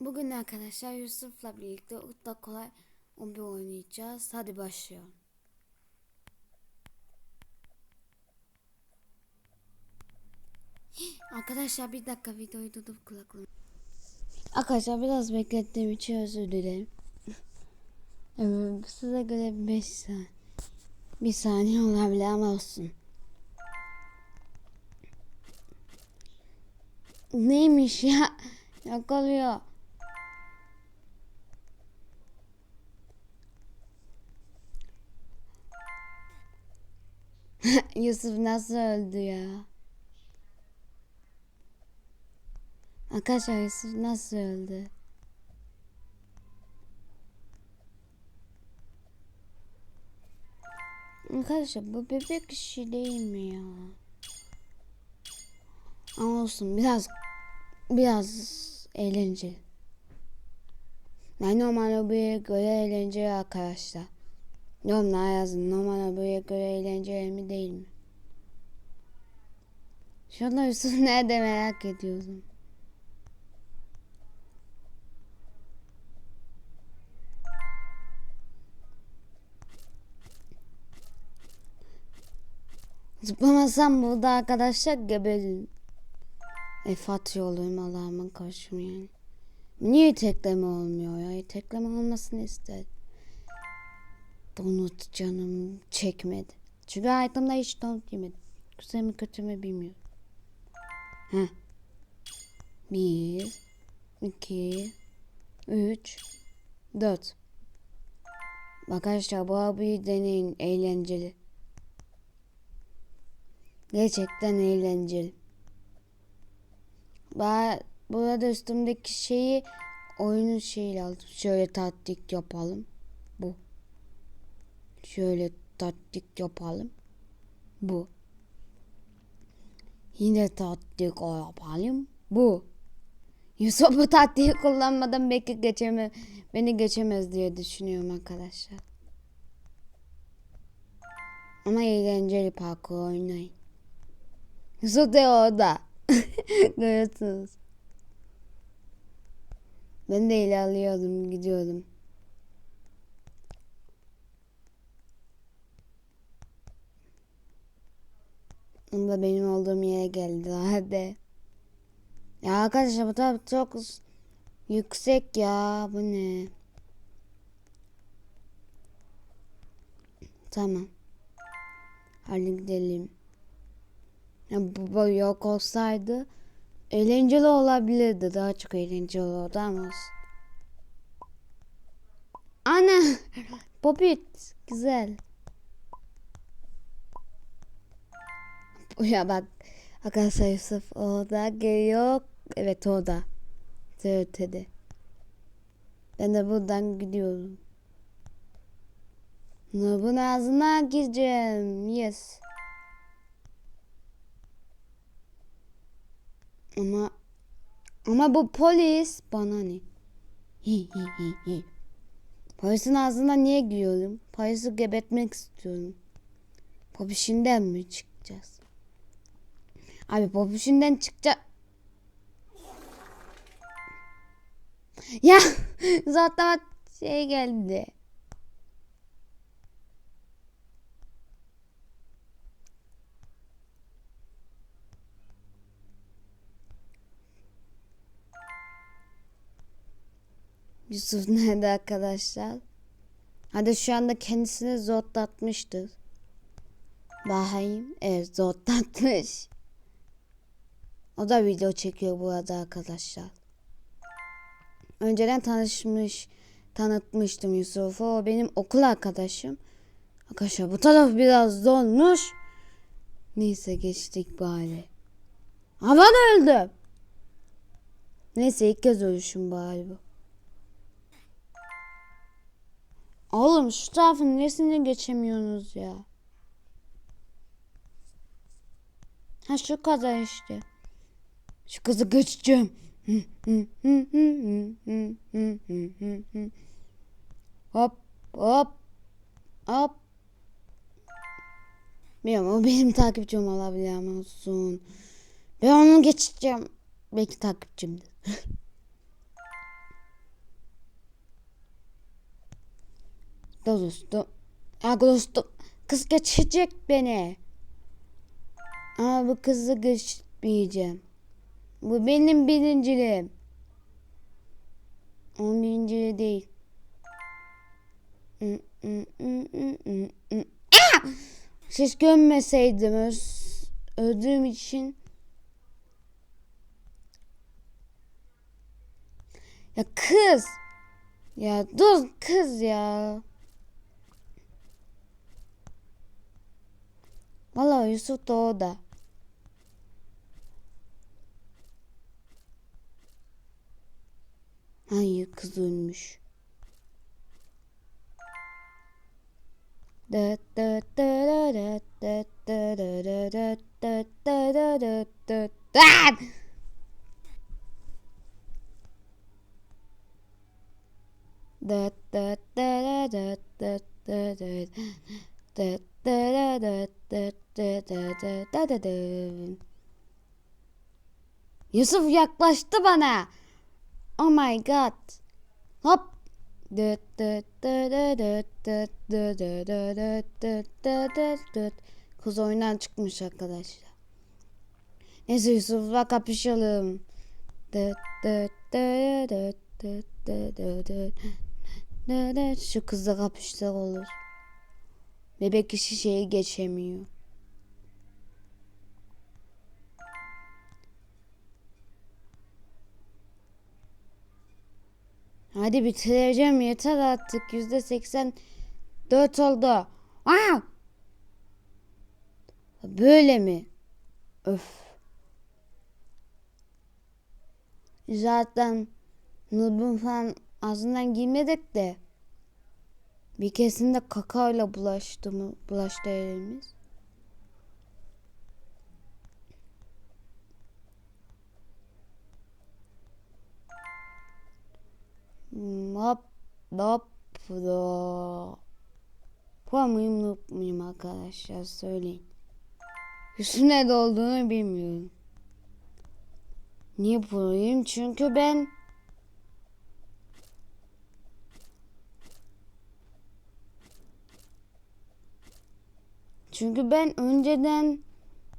Bugün arkadaşlar Yusuf'la birlikte Utla Kolay 11 oynayacağız. Hadi başlayalım. Arkadaşlar bir dakika videoyu durdurup kulaklığım. Arkadaşlar biraz beklettiğim için özür dilerim. Evet, size göre 5 saniye. Bir saniye olabilir ama olsun. Neymiş ya? Yakalıyor. Yusuf nasıl öldü ya? Arkadaşlar Yusuf nasıl öldü? Arkadaşlar bu bebek işi değil mi ya? Ama olsun biraz biraz eğlenceli. Yani normal obaya göre eğlenceli arkadaşlar. Yorumlara yazın. Normal obaya göre eğlenceli mi değil mi? Şu anda Yusuf nerede merak ediyorum. Zıplamasam burada arkadaşlar geberirim. E Fatih olurum Allah'ıma karşım yani. Niye tekleme olmuyor ya? Tekleme olmasını ister. Donut canım çekmedi. Çünkü hayatımda hiç donut yemedim. Güzel mi kötü mü bilmiyorum. Heh. Bir, iki, üç, dört. Arkadaşlar bu abiyi deneyin eğlenceli. Gerçekten eğlenceli. Ben burada üstümdeki şeyi oyunun şeyiyle aldım. Şöyle taktik yapalım. Şöyle taktik yapalım. Bu. Yine taktik yapalım. Bu. Yusuf bu taktiği kullanmadan belki geçeme, beni geçemez diye düşünüyorum arkadaşlar. Ama eğlenceli parkur oynayın. Yusuf de orada. Görüyorsunuz. Ben de ilerliyordum, gidiyordum. Onda benim olduğum yere geldi. Hadi. Ya arkadaşlar bu tabi çok yüksek ya. Bu ne? Tamam. Hadi gidelim. Ya bu, bu yok olsaydı eğlenceli olabilirdi. Daha çok eğlenceli olurdu ama olsun. Ana! Popit. Güzel. Ya bak. Arkadaşlar Yusuf orada geliyor. Evet orada. Ötede. Ben de buradan gidiyorum. Nur'un ağzına gireceğim. Yes. Ama ama bu polis bana ne? Hi hi hi hi. Polisin ağzına niye giriyorum? Polisi gebetmek istiyorum. Popişinden mi çıkacağız? Abi popişinden çıkacak. Ya zaten şey geldi. Yusuf nerede arkadaşlar? Hadi şu anda kendisini zorlatmıştır. Bakayım. Evet zorlatmış. O da video çekiyor bu arada arkadaşlar. Önceden tanışmış, tanıtmıştım Yusuf'u. O benim okul arkadaşım. Arkadaşlar bu taraf biraz dolmuş. Neyse geçtik bari. Ama öldüm. Neyse ilk kez ölüşüm bari bu. Oğlum şu tarafın neresine geçemiyorsunuz ya? Ha şu kadar işte. Şu kızı kaçacağım. hop hop hop. Bilmiyorum o benim takipçim olabilir ama olsun. Ben onu geçeceğim. Belki takipçimdir. dostum. Ya dostum. Kız geçecek beni. Ama bu kızı geçmeyeceğim. Bu benim birinciliğim. Onun birinciliği değil. Siz gömmeseydim öz, öldüğüm için. Ya kız. Ya dur kız ya. Vallahi Yusuf da o. Hayır kız ölmüş. Yusuf yaklaştı bana. Oh my god. Hop. Kız oyundan çıkmış arkadaşlar. Neyse Yusuf'la kapışalım. Şu kızla kapışsak olur. Bebek işi şeyi geçemiyor. Hadi bitireceğim yeter artık. Yüzde seksen dört oldu. Aa! Böyle mi? Öf. Zaten Nub'un falan ağzından girmedik de. Bir keresinde kakayla bulaştı mı? Bulaştı elimiz. Hop hop da. Pro muyum noob muyum arkadaşlar söyleyin. Üstü nerede olduğunu bilmiyorum. Niye proyum? Çünkü ben Çünkü ben önceden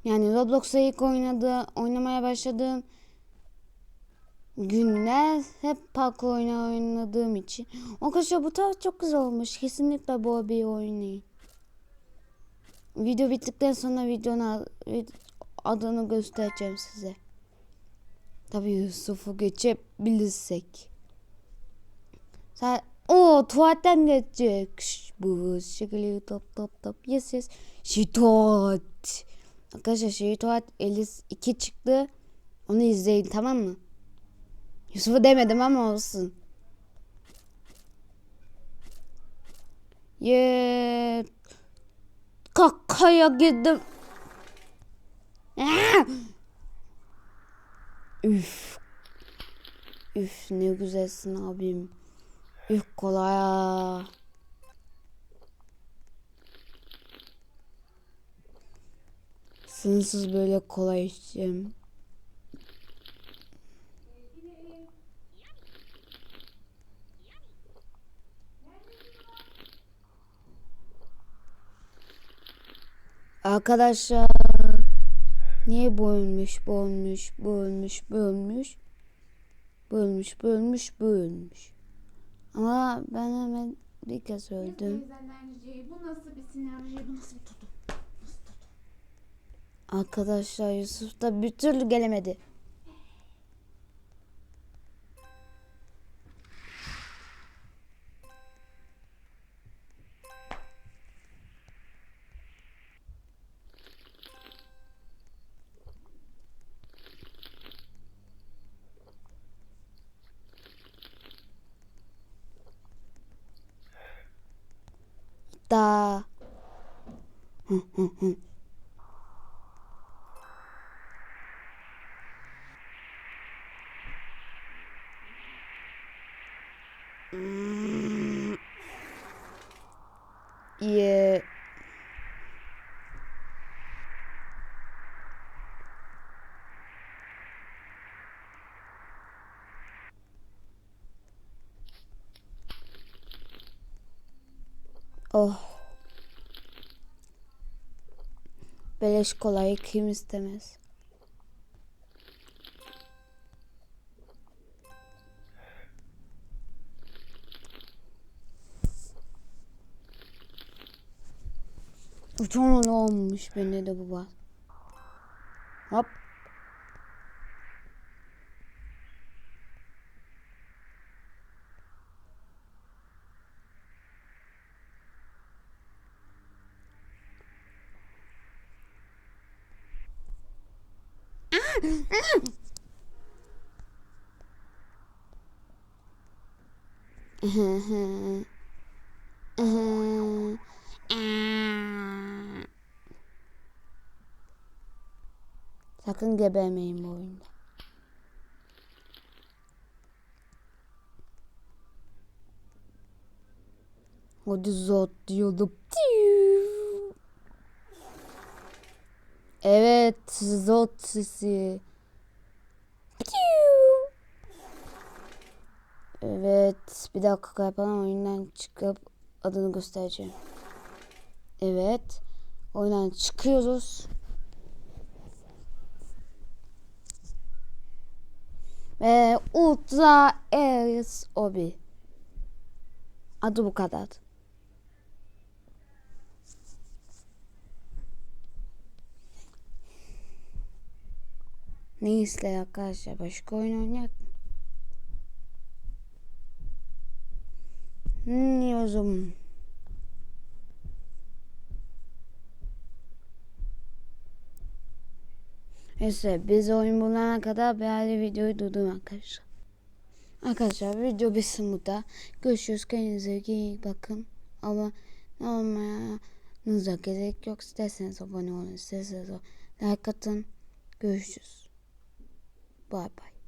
yani Roblox'a ilk oynadı, oynamaya başladığım günler hep parkur oyunu oynadığım için. Arkadaşlar bu tarz çok güzel olmuş. Kesinlikle bu bir oynayın. Video bittikten sonra videonun adını göstereceğim size. Tabii Yusuf'u geçebilirsek. Sen o tuvaletten geçecek. Bu şekilde top top top. Yes yes. Şitot. Arkadaşlar Şitot 52 çıktı. Onu izleyin tamam mı? Yusuf'u demedim ama olsun. Ye kakaya girdim. Aa! Üf. Üf ne güzelsin abim. Üf kolay. Sınırsız böyle kolay içeceğim. Arkadaşlar niye bu ölmüş, bu ölmüş, bu ölmüş, bu ölmüş, bu ölmüş, bu ölmüş, bu ölmüş. Ama ben hemen bir kez öldüm. Bu nasıl bir sinemci, bu nasıl bir tutum? Arkadaşlar Yusuf da bir türlü gelemedi. Yeah. Oh. Beleş kolayı kim istemez? Uçan olmuş bende de bu var. Hop. Sakın gebermeyin bu oyunda. Hadi zot diyordum. Evet zot sesi. Evet bir dakika yapalım oyundan çıkıp adını göstereceğim. Evet oyundan çıkıyoruz. Ve Ultra Air Obi. Adı bu kadar. Ne ister arkadaşlar? Başka oyun oynayak o zaman. Neyse biz oyun bulana kadar bir videoyu durdum arkadaşlar. Arkadaşlar video bitsin burada. Görüşürüz. Kendinize iyi bakın. Ama ne olmayanıza gerek yok. İsterseniz abone olun. İsterseniz like atın. Görüşürüz. Bye bye.